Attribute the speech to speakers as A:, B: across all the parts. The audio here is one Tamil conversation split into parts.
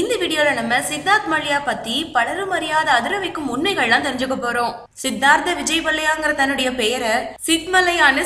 A: இந்த வீடியோல நம்ம சித்தார்த் மல்லியா பத்தி பலரும் அறியாத அதிர வைக்கும் உண்மைகள்லாம் தெரிஞ்சுக்க போறோம். சித்தார்த்த விஜய் மல்லையாங்கிற தன்னுடைய பெயரை சித்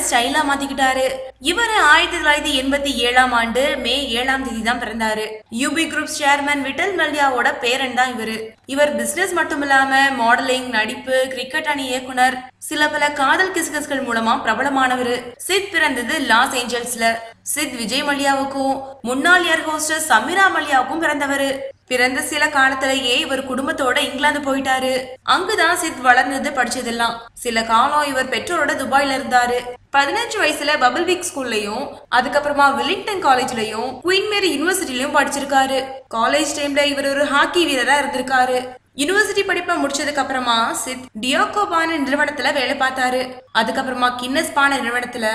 A: ஸ்டைலா மாத்திக்கிட்டாரு. இவர் ஆயிரத்தி தொள்ளாயிரத்தி எண்பத்தி ஏழாம் ஆண்டு மே ஏழாம் தேதி தான் பிறந்தாரு யூபி குரூப் சேர்மன் விட்டல் மல்யாவோட பேரன் தான் இவரு. இவர் பிசினஸ் மட்டும் இல்லாம மாடலிங் நடிப்பு கிரிக்கெட் அணி இயக்குனர் சில பல காதல் கிசுகஸ்கள் மூலமா பிரபலமானவர். சித் பிறந்தது லாஸ் ஏஞ்சல்ஸ்ல. சித் விஜய் மல்லியாவுக்கும் முன்னாள் ஏர் ஹோஸ்டர் சமீரா மல்லியாவுக்கும் பிறந்தவர். பிறந்த சில காலத்திலேயே இவர் குடும்பத்தோட இங்கிலாந்து போயிட்டாரு. அங்குதான் சித் வளர்ந்தது படிச்சதெல்லாம். சில காலம் இவர் பெற்றோரோட துபாயில இருந்தாரு. பதினஞ்சு வயசுல பபிள் வீக் ஸ்கூல்லயும் அதுக்கப்புறமா வில்லிங்டன் காலேஜ்லயும் குயின் மேரி யூனிவர்சிட்டிலயும் படிச்சிருக்காரு. காலேஜ் டைம்ல இவர் ஒரு ஹாக்கி வீரரா இருந்திருக்காரு. யூனிவர்சிட்டி படிப்பை முடிச்சதுக்கு அப்புறமா சித் டியோகோபான நிறுவனத்துல வேலை பார்த்தாரு. அதுக்கப்புறமா கின்னஸ் பான நிறுவனத்துல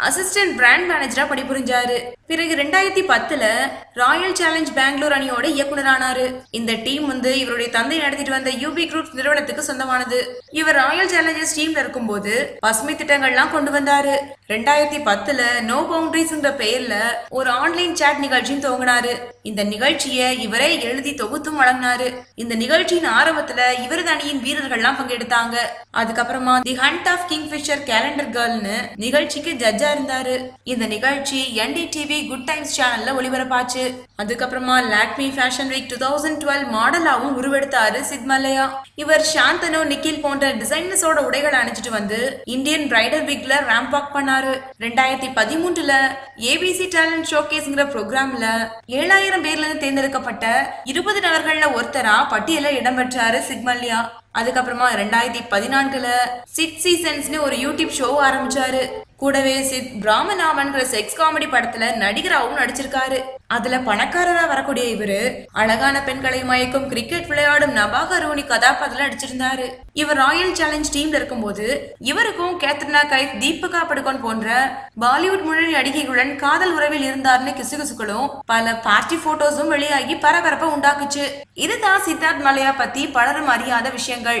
A: அசிஸ்டன்ட் பிராண்ட் மேனேஜரா பணிபுரிஞ்சாரு. பிறகு ரெண்டாயிரத்தி பத்துல ராயல் சேலஞ்ச் பெங்களூர் அணியோட இயக்குனரானாரு இந்த டீம் வந்து இவருடைய தந்தை நடத்திட்டு வந்த யூபி குரூப் நிறுவனத்துக்கு சொந்தமானது. இவர் ராயல் சேலஞ்சர்ஸ் டீம்ல இருக்கும்போது பசுமை திட்டங்கள்லாம் கொண்டு வந்தாரு. ரெண்டாயிரத்தி பத்துல நோ பவுண்டரிஸ்ங்கிற பெயர்ல ஒரு ஆன்லைன் சேட் நிகழ்ச்சியும் துவங்கினாரு. இந்த நிகழ்ச்சியை இவரே எழுதி தொகுத்தும் வழங்கினாரு. இந்த நிகழ்ச்சியின் ஆரம்பத்துல இவரது அணியின் வீரர்கள்லாம் பங்கெடுத்தாங்க. அதுக்கப்புறமா the hunt of Kingfisher calendar கேர்ள்னு நிகழ்ச்சிக்கு ஜட்ஜா இருந்தாரு. இந்த நிகழ்ச்சி என்டிடிவி குட் டைம்ஸ் சேனல்ல ஒளிபரப்பாச்சு. அதுக்கப்புறமா Lakme fashion week two thousand twelve மாடலாவும் உருவெடுத்தாரு சிக்மலையா இவர் சாந்தனு நிக்கில் போன்ற டிசைனர்ஸோட உடைகள் அணிஞ்சிட்டு வந்து இந்தியன் பிரைடல் வீக்ல ரேம்ப் வாக் பண்ணாரு. ரெண்டாயிரத்தி பதிமூன்றுல ஏபிசி டேலண்ட் ஷோகேஸ்ங்கிற ப்ரோக்ராம்ல ஏழாயிரம் பேர்ல இருந்து தேர்ந்தெடுக்கப்பட்ட இருபது நபர்கள்ல ஒருத்தரா பட்டியல இடம்பெற்றாரு சிக்மல்யா அதுக்கப்புறமா ரெண்டாயிரத்தி பதினான்குல சிட் சீசன்ஸ்னு ஒரு யூடியூப் ஷோ ஆரம்பிச்சாரு. கூடவே சித் பிராமணாமன்கிற செக்ஸ் காமெடி படத்துல நடிகராகவும் நடிச்சிருக்காரு. அதுல பணக்காரரா வரக்கூடிய இவரு அழகான பெண்களை மயக்கும் கிரிக்கெட் விளையாடும் நபாக ரூனி கதாபாத்திரம் நடிச்சிருந்தாரு. இவர் ராயல் சேலஞ்ச் டீம்ல இருக்கும்போது இவருக்கும் கேத்ரினா கைஃப் தீபிகா படுகோன் போன்ற பாலிவுட் முன்னணி நடிகைகளுடன் காதல் உறவில் இருந்தார்னு கிசுகிசுக்களும் பல பார்ட்டி போட்டோஸும் வெளியாகி பரபரப்பை உண்டாக்குச்சு. இதுதான் சித்தார்த் மலையா பத்தி பலரும் அறியாத விஷயங்கள்.